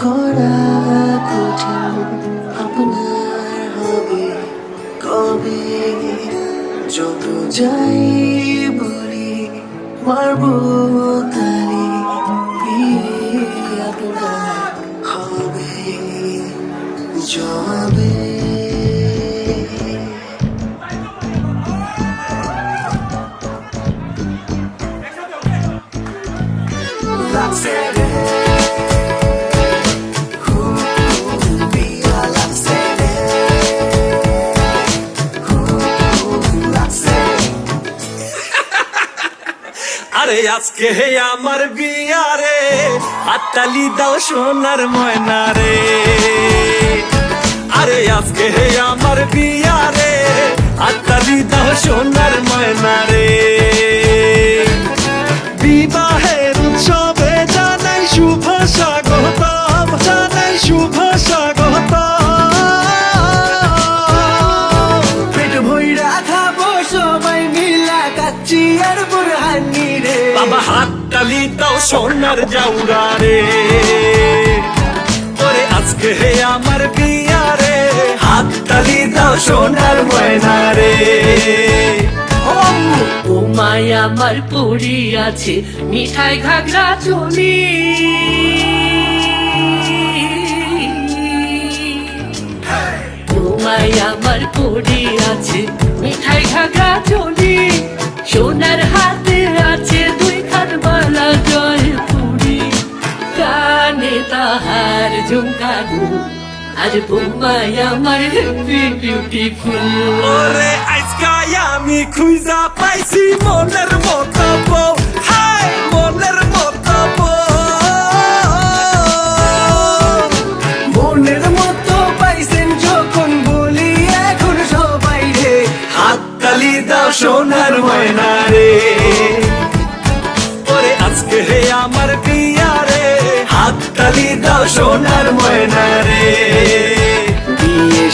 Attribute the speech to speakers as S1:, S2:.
S1: করা কঠিন হবে কবে যত যাই বলি মারব তালি বিয়ে আপনার হবে জবে
S2: আরে আজকে আমার বিয়ারে হাততালি দাও সোনার ময়না রে। আরে আজকে আমার বিয়ারে হাততালি দাও সোনার ময়না রে।
S1: আর বুরহানি রে
S2: বাবা হাত তালি দাও সোনার জাউরা রে। ওরে আজকে হে আমার বিয়া রে। হাত তালি দাও সোনার ময়না রে।
S3: ও মায়া আমার পড়ি আছে মিঠাই ঘাগরা চলি ও মায়া আমার পড়ি আছে তাহার ঝুমকানো
S2: ওরে আজকাই আমি খুঁজা পাইছি মনের মতো বউ। হাই, মনের মতো
S1: মতো পাইছেন যখন বলি, এখন সবাই রে।
S2: হাত তালি দাও সোনার ময়না। দাও সোনার ময়না রে।
S1: বিয়ে